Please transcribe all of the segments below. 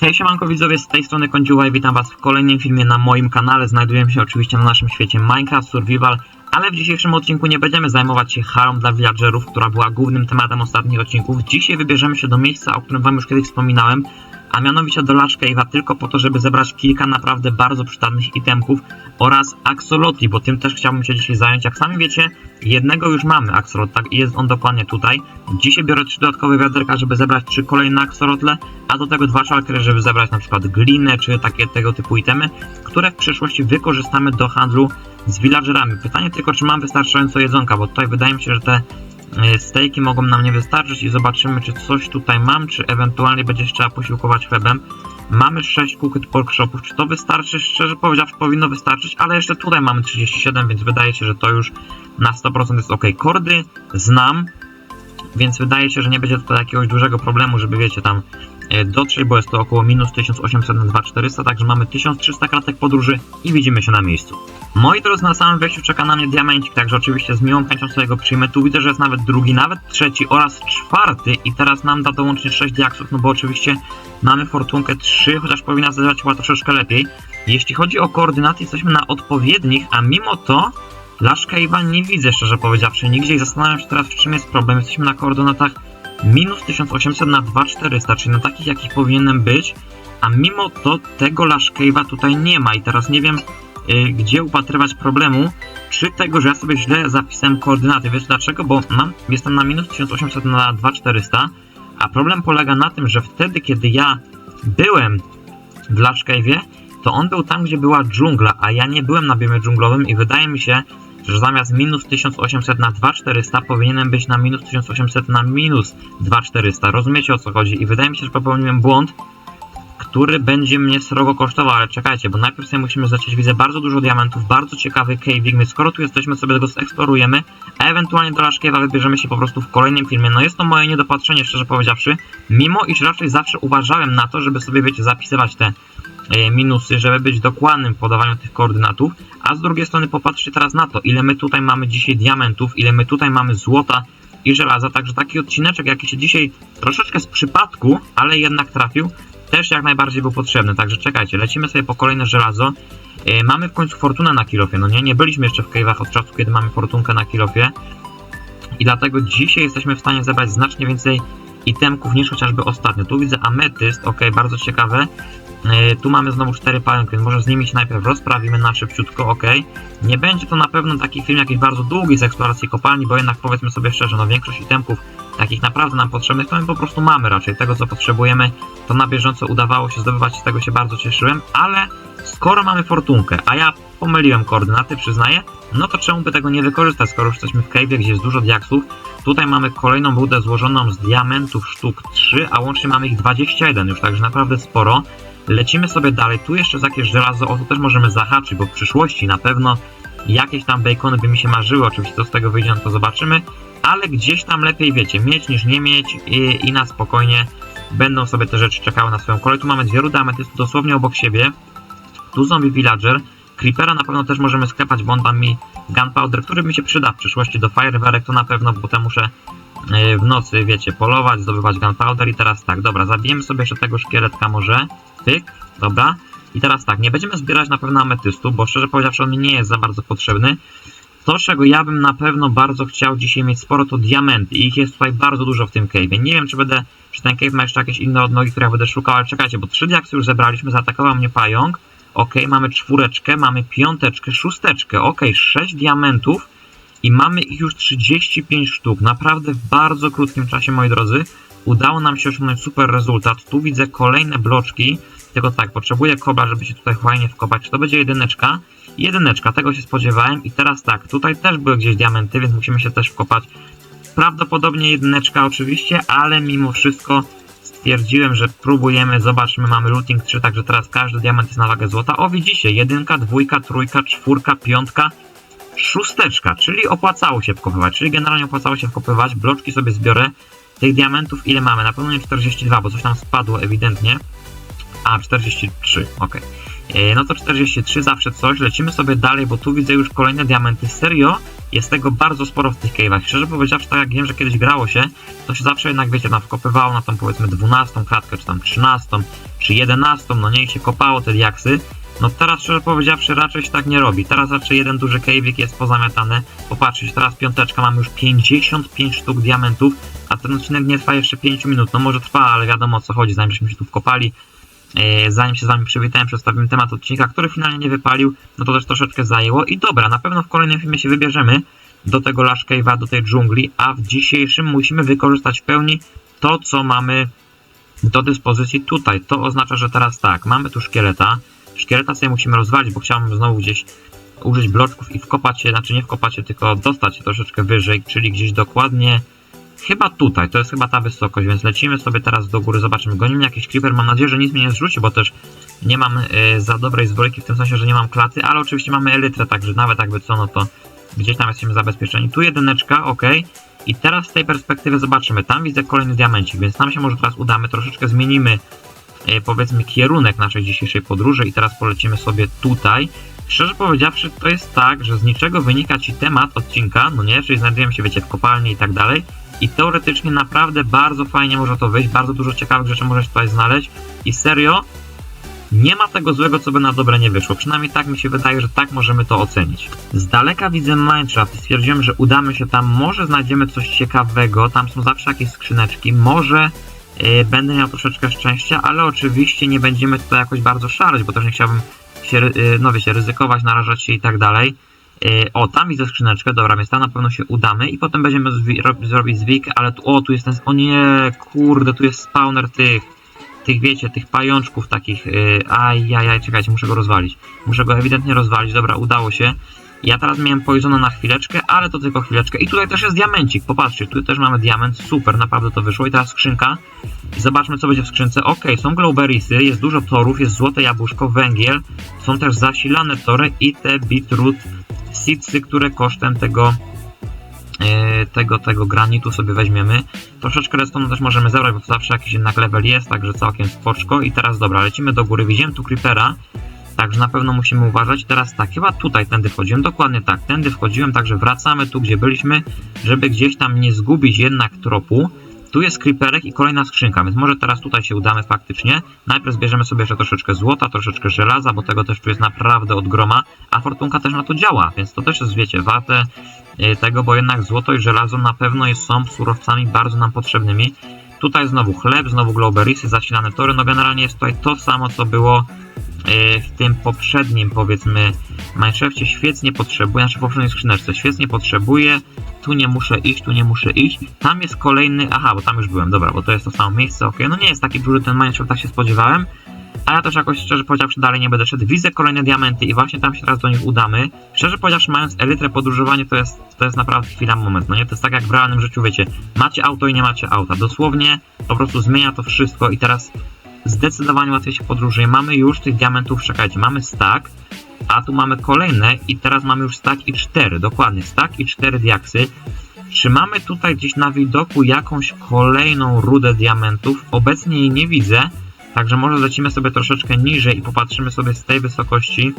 Hej siemanko widzowie, z tej strony Kądziuła i witam was w kolejnym filmie na moim kanale. Znajdujemy się oczywiście na naszym świecie Minecraft Survival, ale w dzisiejszym odcinku nie będziemy zajmować się harą dla villagerów, która była głównym tematem ostatnich odcinków. Dzisiaj wybierzemy się do miejsca, o którym wam już kiedyś wspominałem, a mianowicie do Lash Cave'a tylko po to, żeby zebrać kilka naprawdę bardzo przydatnych itemków oraz axolotli, bo tym też chciałbym się dzisiaj zająć. Jak sami wiecie, jednego już mamy axolot, tak? I jest on dokładnie tutaj. Dzisiaj biorę trzy dodatkowe wiaderka, żeby zebrać trzy kolejne axolotle, a do tego dwa szalkery, żeby zebrać na przykład glinę, czy takie tego typu itemy, które w przyszłości wykorzystamy do handlu z villagerami. Pytanie tylko, czy mam wystarczająco jedzonka, bo tutaj wydaje mi się, że te stejki mogą nam nie wystarczyć i zobaczymy, czy coś tutaj mam, czy ewentualnie będzie trzeba posiłkować chlebem. Mamy 6 cooked pork shopów, czy to wystarczy? Szczerze powiedziawszy powinno wystarczyć, ale jeszcze tutaj mamy 37, więc wydaje się, że to już na 100% jest ok. Kordy znam, więc wydaje się, że nie będzie tutaj jakiegoś dużego problemu, żeby wiecie tam e, dotrzeć, bo jest to około minus 1800 na 2400, także mamy 1300 kratek podróży i widzimy się na miejscu. Moi drodzy, na samym wejściu czeka na mnie diamencik, także oczywiście z miłą chęcią sobie go przyjmę. Tu widzę, że jest nawet drugi, nawet trzeci oraz czwarty i teraz nam da dołącznie 6 diaksów, no bo oczywiście mamy fortunkę 3, chociaż powinna zdawać chyba troszeczkę lepiej. Jeśli chodzi o koordynaty, jesteśmy na odpowiednich, a mimo to Lash Cave'a nie widzę, szczerze powiedziawszy, nigdzie i zastanawiam się teraz, w czym jest problem. Jesteśmy na koordynatach minus 1800 na 2400, czyli na takich, jakich powinienem być, a mimo to tego Lash Cave'a tutaj nie ma i teraz nie wiem, y, gdzie upatrywać problemu, czy tego, że ja sobie źle zapisałem koordynaty. Wiesz dlaczego? Bo mam, jestem na minus 1800 na 2400, a problem polega na tym, że wtedy, kiedy ja byłem w Lash Cave'ie, to on był tam, gdzie była dżungla, a ja nie byłem na biomie dżunglowym i wydaje mi się, że zamiast minus 1800 na 2400 powinienem być na minus 1800 na minus 2400. Rozumiecie o co chodzi? I wydaje mi się, że popełniłem błąd, który będzie mnie srogo kosztował, ale czekajcie, bo najpierw sobie musimy zacząć, widzę bardzo dużo diamentów, bardzo ciekawy caving, więc skoro tu jesteśmy, sobie go zeksplorujemy, a ewentualnie do Cave'a wybierzemy się po prostu w kolejnym filmie. No jest to moje niedopatrzenie, szczerze powiedziawszy, mimo iż raczej zawsze uważałem na to, żeby sobie, wiecie, zapisywać te e, minusy, żeby być dokładnym w podawaniu tych koordynatów, a z drugiej strony popatrzcie teraz na to, ile my tutaj mamy dzisiaj diamentów, ile my tutaj mamy złota i żelaza, także taki odcineczek, jaki się dzisiaj troszeczkę z przypadku, ale jednak trafił, też jak najbardziej był potrzebny, także czekajcie, lecimy sobie po kolejne żelazo. Yy, mamy w końcu fortunę na kilofie, no nie? Nie byliśmy jeszcze w cave'ach od czasu, kiedy mamy fortunkę na kilofie. I dlatego dzisiaj jesteśmy w stanie zebrać znacznie więcej itemków niż chociażby ostatnio. Tu widzę ametyst, ok, bardzo ciekawe. Yy, tu mamy znowu cztery pająki, więc może z nimi się najpierw rozprawimy na szybciutko, ok. Nie będzie to na pewno taki film jakiś bardzo długi z eksploracji kopalni, bo jednak powiedzmy sobie szczerze, no większość itemków takich naprawdę nam potrzebnych, to my po prostu mamy raczej tego, co potrzebujemy. To na bieżąco udawało się zdobywać, z tego się bardzo cieszyłem, ale skoro mamy fortunkę, a ja pomyliłem koordynaty, przyznaję, no to czemu by tego nie wykorzystać, skoro już jesteśmy w cave'ie, gdzie jest dużo diaksów. Tutaj mamy kolejną budę złożoną z diamentów sztuk 3, a łącznie mamy ich 21 już, także naprawdę sporo. Lecimy sobie dalej, tu jeszcze jest jakieś żelazo, o to też możemy zahaczyć, bo w przyszłości na pewno jakieś tam bacony by mi się marzyły, oczywiście co z tego wyjdzie, no to zobaczymy, ale gdzieś tam lepiej wiecie, mieć niż nie mieć i, i na spokojnie będą sobie te rzeczy czekały na swoją kolej. Tu mamy dwie rudy ametystu dosłownie obok siebie, tu zombie villager, creepera na pewno też możemy sklepać, bo on mi gunpowder, który mi się przyda w przyszłości do fireworek, to na pewno, bo potem muszę w nocy, wiecie, polować, zdobywać gunpowder i teraz tak, dobra, zabijemy sobie jeszcze tego szkieletka może, tyk, dobra, i teraz tak, nie będziemy zbierać na pewno ametystu, bo szczerze powiedziawszy on mi nie jest za bardzo potrzebny. To, czego ja bym na pewno bardzo chciał dzisiaj mieć sporo, to diamenty. I ich jest tutaj bardzo dużo w tym cave'ie. Nie wiem, czy będę, czy ten cave ma jeszcze jakieś inne odnogi, które ja będę szukał, ale czekajcie, bo trzy diaksy już zebraliśmy, zaatakował mnie pająk. Ok, mamy czwóreczkę, mamy piąteczkę, szósteczkę, ok, sześć diamentów i mamy ich już 35 sztuk. Naprawdę w bardzo krótkim czasie, moi drodzy, udało nam się osiągnąć super rezultat. Tu widzę kolejne bloczki, tylko tak, potrzebuję kobra, żeby się tutaj fajnie wkopać. To będzie jedyneczka? Jedyneczka, tego się spodziewałem. I teraz tak, tutaj też były gdzieś diamenty, więc musimy się też wkopać. Prawdopodobnie jedyneczka oczywiście, ale mimo wszystko stwierdziłem, że próbujemy. Zobaczmy, mamy looting 3, także teraz każdy diament jest na wagę złota. O, widzicie, jedynka, dwójka, trójka, czwórka, piątka, szósteczka, czyli opłacało się wkopywać, czyli generalnie opłacało się wkopywać. Bloczki sobie zbiorę. Tych diamentów ile mamy? Na pewno nie 42, bo coś tam spadło ewidentnie. A, 43, ok. E, No to 43 zawsze coś. Lecimy sobie dalej, bo tu widzę już kolejne diamenty. Serio, jest tego bardzo sporo w tych cave'ach. Szczerze powiedziawszy, tak jak wiem, że kiedyś grało się, to się zawsze jednak, wiecie, nam wkopywało na tą powiedzmy 12 kratkę, czy tam 13, czy 11, no nie, i się kopało te diaksy. No teraz szczerze powiedziawszy raczej się tak nie robi. Teraz raczej jeden duży cave'ik jest pozamiatany. Popatrzcie, teraz piąteczka, mamy już 55 sztuk diamentów, a ten odcinek nie trwa jeszcze 5 minut. No może trwa, ale wiadomo o co chodzi, zanim żeśmy się tu wkopali. E, zanim się z wami przywitałem, przedstawiłem temat odcinka, który finalnie nie wypalił, no to też troszeczkę zajęło. I dobra, na pewno w kolejnym filmie się wybierzemy do tego Lash Cave'a, do tej dżungli, a w dzisiejszym musimy wykorzystać w pełni to, co mamy do dyspozycji tutaj. To oznacza, że teraz tak, mamy tu szkieleta. Szkieleta sobie musimy rozwalić, bo chciałbym znowu gdzieś użyć bloczków i wkopać się, znaczy nie wkopać się, tylko dostać się troszeczkę wyżej, czyli gdzieś dokładnie chyba tutaj, to jest chyba ta wysokość, więc lecimy sobie teraz do góry, zobaczymy. Gonimy jakiś creeper, mam nadzieję, że nic mnie nie zrzuci, bo też nie mam y, za dobrej zbrojki w tym sensie, że nie mam klaty, ale oczywiście mamy elytrę, także nawet jakby co, no to gdzieś tam jesteśmy zabezpieczeni. Tu jedyneczka, ok. I teraz z tej perspektywy zobaczymy, tam widzę kolejny diamencik, więc tam się może teraz udamy, troszeczkę zmienimy powiedzmy kierunek naszej dzisiejszej podróży i teraz polecimy sobie tutaj. Szczerze powiedziawszy, to jest tak, że z niczego wynika ci temat odcinka, no nie, czyli znajdujemy się, wiecie, w kopalni i tak dalej. I teoretycznie naprawdę bardzo fajnie może to wyjść, bardzo dużo ciekawych rzeczy możesz tutaj znaleźć. I serio, nie ma tego złego, co by na dobre nie wyszło. Przynajmniej tak mi się wydaje, że tak możemy to ocenić. Z daleka widzę Minecraft i stwierdziłem, że udamy się tam, może znajdziemy coś ciekawego, tam są zawsze jakieś skrzyneczki, może będę miał troszeczkę szczęścia, ale oczywiście nie będziemy tutaj jakoś bardzo szaleć, bo też nie chciałbym się, yy, no wiecie, ryzykować, narażać się i tak dalej. Yy, o, tam widzę skrzyneczkę, dobra, więc tam na pewno się udamy i potem będziemy zrobić zwik, ale tu, o, tu jest ten, o nie, kurde, tu jest spawner tych, tych wiecie, tych pajączków takich, yy, ajajaj, czekajcie, muszę go rozwalić, muszę go ewidentnie rozwalić, dobra, udało się. Ja teraz miałem poisona na chwileczkę, ale to tylko chwileczkę. I tutaj też jest diamencik, popatrzcie, tu też mamy diament, super, naprawdę to wyszło. I teraz skrzynka. Zobaczmy, co będzie w skrzynce. Ok, są glowberriesy, jest dużo torów, jest złote jabłuszko, węgiel, są też zasilane tory i te beetroot seedsy, które kosztem tego e, tego, tego granitu sobie weźmiemy. Troszeczkę redstone też możemy zebrać, bo to zawsze jakiś jednak level jest, także całkiem spoczko. I teraz dobra, lecimy do góry. Widziałem tu creepera, także na pewno musimy uważać. Teraz tak, chyba tutaj tędy wchodziłem, dokładnie tak, tędy wchodziłem, także wracamy tu, gdzie byliśmy, żeby gdzieś tam nie zgubić jednak tropu. Tu jest creeperek i kolejna skrzynka, więc może teraz tutaj się udamy faktycznie. Najpierw zbierzemy sobie jeszcze troszeczkę złota, troszeczkę żelaza, bo tego też tu jest naprawdę od groma, a fortunka też na to działa, więc to też jest, wiecie, warte y, tego, bo jednak złoto i żelazo na pewno są surowcami bardzo nam potrzebnymi. Tutaj znowu chleb, znowu glowberriesy, zasilane tory, no generalnie jest tutaj to samo, co było w tym poprzednim, powiedzmy, Minecrafcie. Świec nie potrzebuje, znaczy w poprzedniej skrzyneczce, świec nie potrzebuje, tu nie muszę iść, tu nie muszę iść. Tam jest kolejny, aha, bo tam już byłem, dobra, bo to jest to samo miejsce, ok, no nie jest taki duży ten Minecraft, tak się spodziewałem. A ja też jakoś szczerze powiedziawszy dalej nie będę szedł. Widzę kolejne diamenty i właśnie tam się teraz do nich udamy. Szczerze powiedziawszy, mając elytrę podróżowanie, to jest, to jest naprawdę chwila moment. No nie, to jest tak jak w realnym życiu, wiecie, macie auto i nie macie auta. Dosłownie po prostu zmienia to wszystko i teraz zdecydowanie łatwiej się podróżuje. Mamy już tych diamentów, czekajcie, mamy stack, a tu mamy kolejne i teraz mamy już stack i 4, dokładnie, stack i 4 diaksy. Czy mamy tutaj gdzieś na widoku jakąś kolejną rudę diamentów? Obecnie jej nie widzę, także może lecimy sobie troszeczkę niżej i popatrzymy sobie z tej wysokości.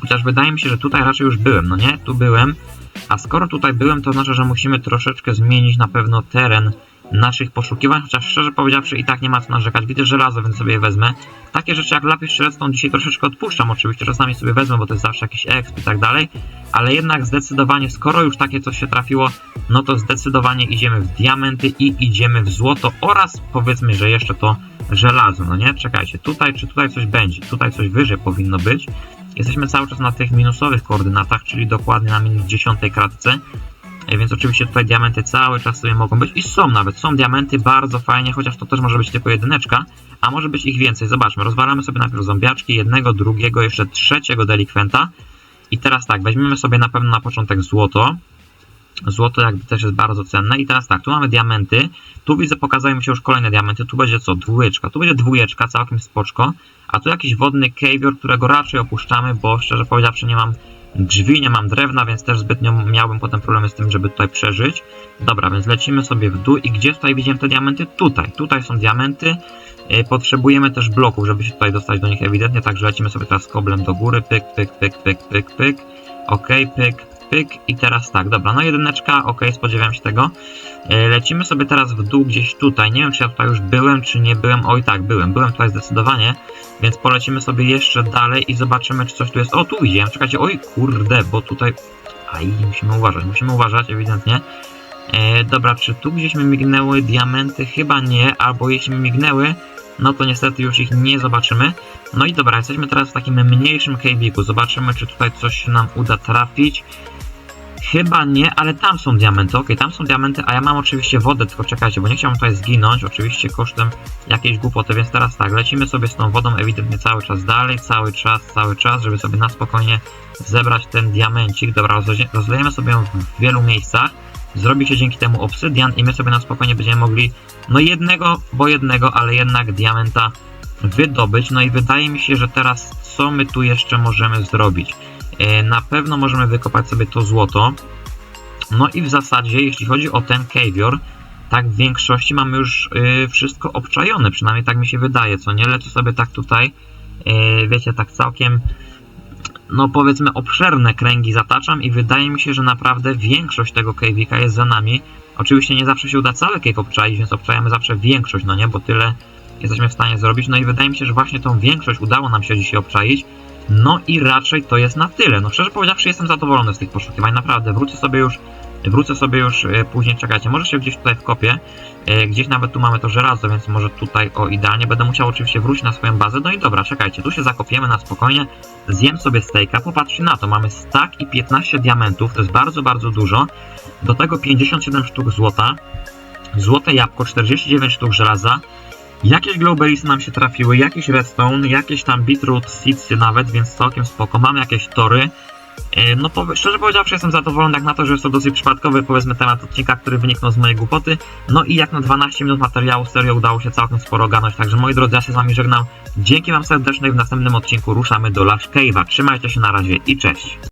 Chociaż wydaje mi się, że tutaj raczej już byłem, no nie? Tu byłem. A skoro tutaj byłem, to znaczy, że musimy troszeczkę zmienić na pewno teren naszych poszukiwań, chociaż szczerze powiedziawszy i tak nie ma co narzekać. Widzę żelazo, więc sobie je wezmę. Takie rzeczy jak lapis strzelecką dzisiaj troszeczkę odpuszczam, oczywiście czasami sobie wezmę, bo to jest zawsze jakiś exp i tak dalej, ale jednak zdecydowanie, skoro już takie coś się trafiło, no to zdecydowanie idziemy w diamenty i idziemy w złoto oraz powiedzmy, że jeszcze to żelazo, no nie? Czekajcie, tutaj czy tutaj coś będzie, tutaj coś wyżej powinno być. Jesteśmy cały czas na tych minusowych koordynatach, czyli dokładnie na minus 10 kratce. E, Więc oczywiście tutaj diamenty cały czas sobie mogą być i są nawet, są diamenty bardzo fajnie, chociaż to też może być tylko jedyneczka, a może być ich więcej. Zobaczmy, rozwalamy sobie najpierw zombiaczki, jednego, drugiego, jeszcze trzeciego delikwenta. I teraz tak, weźmiemy sobie na pewno na początek złoto. Złoto jakby też jest bardzo cenne. I teraz tak, tu mamy diamenty. Tu widzę, pokazały mi się już kolejne diamenty. Tu będzie co? Dwójeczka. Tu będzie dwójeczka, całkiem spoczko. A tu jakiś wodny cavior, którego raczej opuszczamy, bo szczerze powiedziawszy nie mam drzwi, nie mam drewna, więc też zbytnio miałbym potem problemy z tym, żeby tutaj przeżyć. Dobra, więc lecimy sobie w dół i gdzie tutaj widziałem te diamenty? Tutaj, tutaj są diamenty. Yy, Potrzebujemy też bloków, żeby się tutaj dostać do nich ewidentnie, także lecimy sobie teraz koblem do góry, pyk, pyk, pyk, pyk, pyk, pyk. Ok, pyk. Pyk i teraz tak, dobra, no jedyneczka, ok, spodziewałem się tego. E, lecimy sobie teraz w dół gdzieś tutaj, nie wiem czy ja tutaj już byłem, czy nie byłem, oj tak, byłem, byłem tutaj zdecydowanie, więc polecimy sobie jeszcze dalej i zobaczymy czy coś tu jest, o tu widziałem, czekajcie, oj kurde, bo tutaj, aj, musimy uważać, musimy uważać ewidentnie. E, dobra, czy tu gdzieś mi mignęły diamenty? Chyba nie, albo jeśli mi mignęły, no to niestety już ich nie zobaczymy. No i dobra, jesteśmy teraz w takim mniejszym cave'iku. Zobaczymy, czy tutaj coś nam uda trafić. Chyba nie, ale tam są diamenty. Ok, tam są diamenty, a ja mam oczywiście wodę, tylko czekajcie, bo nie chciałbym tutaj zginąć, oczywiście kosztem jakiejś głupoty, więc teraz tak, lecimy sobie z tą wodą ewidentnie cały czas dalej, cały czas, cały czas, żeby sobie na spokojnie zebrać ten diamencik. Dobra, rozle- rozlejemy sobie ją w wielu miejscach. Zrobi się dzięki temu obsydian i my sobie na spokojnie będziemy mogli, no jednego, bo jednego, ale jednak diamenta wydobyć. No i wydaje mi się, że teraz co my tu jeszcze możemy zrobić? E, Na pewno możemy wykopać sobie to złoto. No i w zasadzie, jeśli chodzi o ten cavior, tak w większości mamy już y, wszystko obczajone, przynajmniej tak mi się wydaje, co nie? Lecę sobie tak tutaj, y, wiecie, tak całkiem, no powiedzmy obszerne kręgi zataczam i wydaje mi się, że naprawdę większość tego cave'ika jest za nami. Oczywiście nie zawsze się uda cały cave obczaić, więc obczajamy zawsze większość, no nie? Bo tyle jesteśmy w stanie zrobić. No i wydaje mi się, że właśnie tą większość udało nam się dzisiaj obczaić. No i raczej to jest na tyle. No szczerze powiedziawszy jestem zadowolony z tych poszukiwań, naprawdę. Wrócę sobie już, wrócę sobie już e, później, czekajcie, może się gdzieś tutaj wkopię. E, Gdzieś nawet tu mamy to żelazo, więc może tutaj, o idealnie, będę musiał oczywiście wrócić na swoją bazę. No i dobra, czekajcie, tu się zakopiemy na spokojnie, zjem sobie stejka, popatrzcie na to, mamy stack i 15 diamentów, to jest bardzo, bardzo dużo. Do tego 57 sztuk złota, złote jabłko, 49 sztuk żelaza, Jakieś glowberriesy nam się trafiły, jakiś redstone, jakieś tam beetroot seedsy nawet, więc całkiem spoko. Mamy jakieś tory. E, No szczerze powiedziawszy jestem zadowolony jak na to, że jest to dosyć przypadkowy powiedzmy temat odcinka, który wyniknął z mojej głupoty. No i jak na 12 minut materiału serio udało się całkiem sporo ogarnąć, także moi drodzy ja się z wami żegnam. Dzięki wam serdecznie w następnym odcinku ruszamy do Lash Cave'a. Trzymajcie się na razie i cześć.